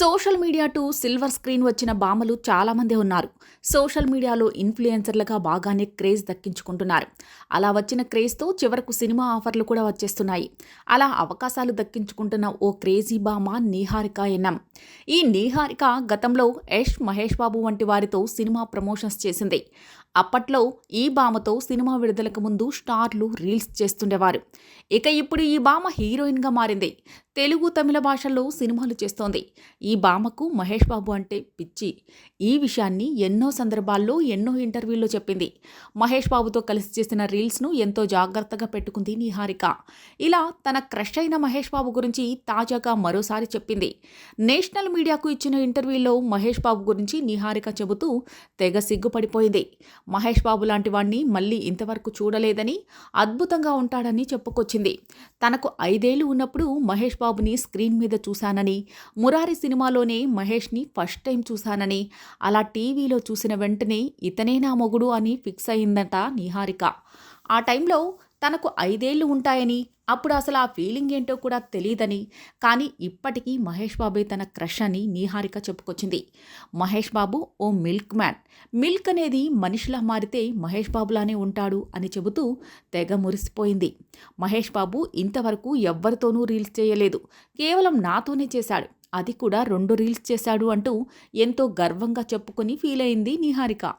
Social media to silver screen వచ్చిన భామలు చాలామంది ఉన్నారు. సోషల్ మీడియాలో ఇన్ఫ్లుయెన్సర్లుగా బాగానే క్రేజ్ దక్కించుకుంటున్నారు. అలా వచ్చిన క్రేజ్తో చివరకు సినిమా ఆఫర్లు కూడా వచ్చేస్తున్నాయి. అలా అవకాశాలు దక్కించుకుంటున్న ఓ క్రేజీ భామ నీహారిక ఎన్నం ఈ నీహారిక గతంలో యష్ మహేష్ బాబు వంటి వారితో సినిమా ప్రమోషన్స్ చేసింది. అప్పట్లో ఈ భామతో సినిమా విడుదలకు ముందు స్టార్లు రీల్స్ చేస్తుండేవారు. ఇక ఇప్పుడు ఈ భామ హీరోయిన్గా మారింది. తెలుగు తమిళ భాషల్లో సినిమాలు చేస్తోంది. ఈ భామకు మహేష్ బాబు అంటే పిచ్చి. ఈ విషయాన్ని ఎన్నో సందర్భాల్లో ఎన్నో ఇంటర్వ్యూల్లో చెప్పింది. మహేష్ బాబుతో కలిసి చేసిన రీల్స్ను ఎంతో జాగ్రత్తగా పెట్టుకుంది నిహారిక. ఇలా తన క్రష్ అయిన మహేష్ బాబు గురించి తాజాగా మరోసారి చెప్పింది. నేషనల్ మీడియాకు ఇచ్చిన ఇంటర్వ్యూలో మహేష్ బాబు గురించి నిహారిక చెబుతూ తెగ సిగ్గుపడిపోయింది. మహేష్ బాబు లాంటి వాణ్ణి మళ్ళీ ఇంతవరకు చూడలేదని అద్భుతంగా ఉంటాడని చెప్పుకొచ్చింది. తనకు ఐదేళ్ళు ఉన్నప్పుడు మహేష్ బాబుని స్క్రీన్ మీద చూశానని మురారి సినిమాలోనే మహేష్ని ఫస్ట్ టైం చూశానని అలా టీవీలో చూసిన వెంటనే ఇతనే నా మొగుడు అని ఫిక్స్ అయిందట నిహారిక. ఆ టైంలో తనకు ఐదేళ్ళు ఉంటాయని అప్పుడు అసలు ఆ ఫీలింగ్ ఏంటో కూడా తెలియదని కానీ ఇప్పటికీ మహేష్ బాబే తన క్రష్ అని నీహారిక చెప్పుకొచ్చింది. మహేష్ బాబు ఓ మిల్క్ మ్యాన్. మిల్క్ అనేది మనిషిలా మారితే మహేష్ బాబులానే ఉంటాడు అని చెబుతూ తెగ మురిసిపోయింది. మహేష్ బాబు ఇంతవరకు ఎవ్వరితోనూ రీల్స్ చేయలేదు. కేవలం నాతోనే చేశాడు. అది కూడా రెండు రీల్స్ చేశాడు అంటూ ఎంతో గర్వంగా చెప్పుకొని ఫీల్ అయింది నీహారిక.